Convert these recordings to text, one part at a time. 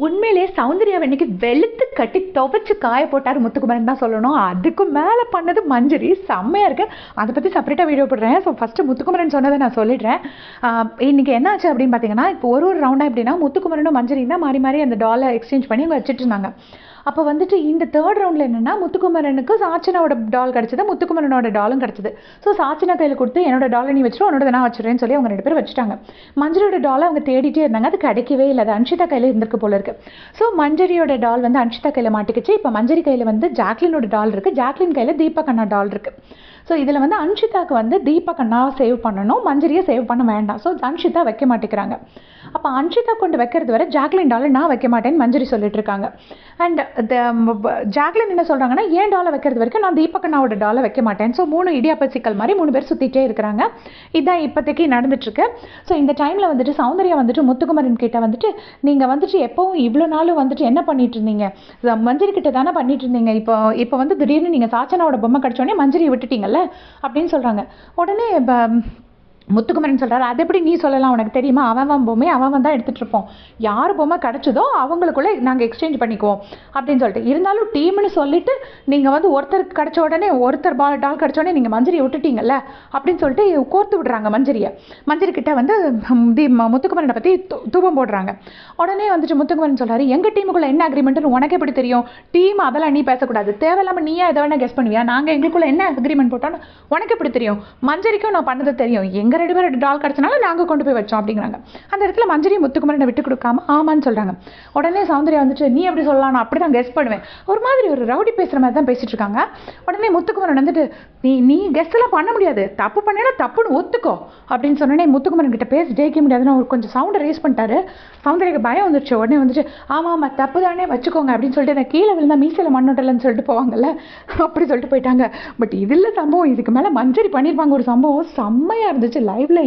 உண்மையிலே சௌந்தர்யா இன்னைக்கு வெளுத்து கட்டி துவைச்சு காய போட்டார் முத்துக்குமரன் தான் சொல்லணும். அதுக்கு மேலே பண்ணது மஞ்சரி. செம்மையாக இருக்கு. அதை பற்றி செப்பரேட்டாக வீடியோ போடுறேன். ஸோ ஃபஸ்ட்டு முத்துக்குமரன் சொன்னதை நான் சொல்லிடுறேன். இன்றைக்கி இன்னைக்கு என்ன ஆச்சு அப்படின்னு பார்த்தீங்கன்னா இப்போ ஒரு ஒரு ரவுண்டாக எப்படின்னா முத்துக்குமரனும் மஞ்சரியும் தான் மாறி மாறி அந்த டாலை எக்ஸ்சேஞ்ச் பண்ணி அங்கே வச்சுட்டு இருந்தாங்க. அப்போ வந்துட்டு இந்த தேர்ட் ரவுண்டில் என்னென்னா முத்துக்குமரனுக்கு சாச்சனாவோட டால் கிடச்சிது முத்துக்குமரனோட டாலும் கிடச்சிது. ஸோ சாச்சனா கையில் கொடுத்து என்னோட டாலை நீ வச்சிடும் உன்னோட நான் வச்சுறேன்னு சொல்லி அவங்க ரெண்டு பேரும் வச்சுட்டாங்க. மஞ்சரியோட டாலை அவங்க தேடிட்டே இருந்தாங்க. அது கிடைக்கவே இல்லை. அது அன்ஷிதா கையில் இருந்திருக்கு போல இருக்கு. ஸோ மஞ்சரியோட டால் வந்து அன்ஷிதா கையில் மாட்டிக்கிச்சு. இப்போ மஞ்சரி கையில் வந்து ஜாக்லினோட டால் இருக்குது ஜாக்லின் கையில் தீபக் அண்ணா டால் இருக்குது ஸோ இதில் வந்து அன்ஷிதாக்கு வந்து தீபக் அண்ணா சேவ் பண்ணணும். மஞ்சரியை சேவ் பண்ண வேண்டாம். ஸோ அன்ஷிதா வைக்க மாட்டேங்கிறாங்க. அப்போ அன்ஷிதா கொண்டு வைக்கிறது வரை ஜாக்லின் டாலை நான் வைக்க மாட்டேன்னு மஞ்சரி சொல்லிட்டு இருக்காங்க. அண்ட் ஜாக்லின் um, என்ன சொல்கிறாங்கன்னா ஏன் டாலை வைக்கிறது வரைக்கும் நான் தீபக்கண்ணாவோட டாலை வைக்க மாட்டேன். ஸோ மூணு இடியாப்ப சிக்கல் மாதிரி மூணு பேர் சுற்றிட்டே இருக்கிறாங்க. இதுதான் இப்போதைக்கு நடந்துட்டுருக்கு. ஸோ இந்த டைமில் வந்துட்டு சௌந்தர்யா வந்துட்டு முத்துக்குமரன் கிட்ட வந்துட்டு நீங்கள் வந்துட்டு எப்போவும் இவ்வளோ நாளும் வந்துட்டு என்ன பண்ணிட்டு இருந்தீங்க? மஞ்சரி கிட்ட தானே பண்ணிட்டு இருந்தீங்க. இப்போ இப்போ வந்து திடீர்னு நீங்கள் சாச்சனாவோட பொம்மை கிடச்சோடனே மஞ்சரியை விட்டுட்டீங்கல்ல? அப்படின்னு சொல்கிறாங்க உடனே இப்போ முத்துக்குமரன் சொல்கிறாரு அது எப்படி நீ சொல்லலாம்? உனக்கு தெரியுமா? அவன் அவன் பொம்மை அவன் தான் எடுத்துகிட்டு இருப்போம். யார் பொம்மை கிடச்சதோ அவங்களுக்குள்ளே நாங்கள் எக்ஸ்சேஞ்ச் பண்ணிக்குவோம். அப்படின்னு சொல்லிட்டு. இருந்தாலும் டீம்னு சொல்லிட்டு நீங்கள் வந்து ஒருத்தருக்கு கிடச்ச உடனே ஒருத்தர் பால் டால் கிடச்ச உடனே நீங்கள் மஞ்சரியை விட்டுட்டீங்கல்ல? அப்படின்னு சொல்லிட்டு கோர்த்து விடுறாங்க மஞ்சரியை. மஞ்சரிக்கிட்ட வந்து தி முத்துக்குமரனை பற்றி தூபம் போடுறாங்க. உடனே வந்துட்டு முத்துக்குமரன் சொல்கிறாரு எங்கள் டீமுக்குள்ளே என்ன அக்ரிமெண்ட்னு உனக்கு எப்படி தெரியும்? டீம் அதெல்லாம் நீ பேசக்கூடாது. தேவையில்லாமல் நீயே எதை வேணால் கெஸ் பண்ணுவியா? நாங்கள் எங்களுக்குள்ளே என்ன அக்ரிமெண்ட் போட்டோன்னு உனக்கு எப்படி தெரியும்? மஞ்சரிக்கும் நான் பண்ணது தெரியும். எங்கள் ரெண்டு பேரும் டால் கிடச்சனால நாங்கள் கொண்டு போய் வச்சோம் அப்படிங்கிறாங்க. அந்த இடத்துல மஞ்சரி முத்துக்குமரனை விட்டு கொடுக்காம ஆமான்னு சொல்கிறாங்க உடனே சௌந்தர்யா வந்துட்டு நீ எப்படி சொல்லலாம் நான் அப்படி தான் கெஸ் பண்ணுவேன். ஒரு மாதிரி ஒரு ரவுடி பேசுகிற மாதிரி தான் பேசிட்டு இருக்காங்க. உடனே முத்துக்குமரன் வந்துட்டு நீ நீ கெஸ்ட்லாம் பண்ண முடியாது. தப்பு பண்ணினா தப்புன்னு ஒத்துக்கோ. அப்படின்னு சொன்னோடனே முத்துக்குமரன் கிட்ட பேசி ஜெயிக்க முடியாதுன்னு அவர் கொஞ்சம் சவுண்டை ரேஸ் பண்ணிட்டாரு. சௌந்தர்யாக்கு பயம் வந்துருச்சு. உடனே வந்துட்டு ஆமாம் ஆமாம் தப்பு தானே வச்சுக்கோங்க. அப்படின்னு சொல்லிட்டு நான் கீழே விழுந்தா மீசையில் மண்ணோட்டலன்னு சொல்லிட்டு போவாங்கல்ல. அப்படி சொல்லிட்டு போயிட்டாங்க. பட் இதில் சம்பவம் இதுக்கு மேலே மஞ்சரி பண்ணியிருப்பாங்க ஒரு சம்பவம் செம்மையாக இருந்துச்சு. லைவ்ல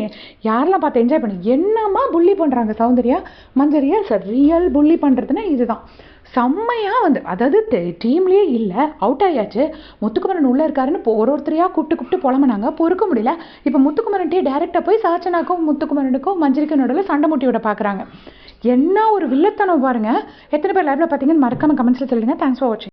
யாரெல்லாம் பார்த்து என்ஜாய் பண்ணி என்னம்மா புள்ளி பண்ணுறாங்க சௌந்தர்யா? மஞ்சரியா? சார் ரியல் புள்ளி பண்ணுறதுன்னா இதுதான். செம்மையாக வந்து அதாவது டீம்லேயே இல்லை அவுட் ஆயாச்சு. முத்துக்குமரன் உள்ளே இருக்காருன்னு ஒரு ஒருத்தரையாக கூப்பிட்டு கூப்பிட்டு புலம்புனாங்க. பொறுக்க முடியல. இப்போ முத்துக்குமரன்ட்டே டேரெக்டாக போய் சாச்சனாக்கும் முத்துக்குமரனுக்கும் மஞ்சரிக்கும் நடுவில் சண்டை முட்டி விட பார்க்குறாங்க என்ன ஒரு வில்லத்தனம் பாருங்க. எத்தனை பேர் லைவ்ல பார்த்தீங்கன்னு மறக்காமல் கமெண்ட்ஸில் சொல்லுங்கள் தேங்க்ஸ் ஃபார் வாட்சிங்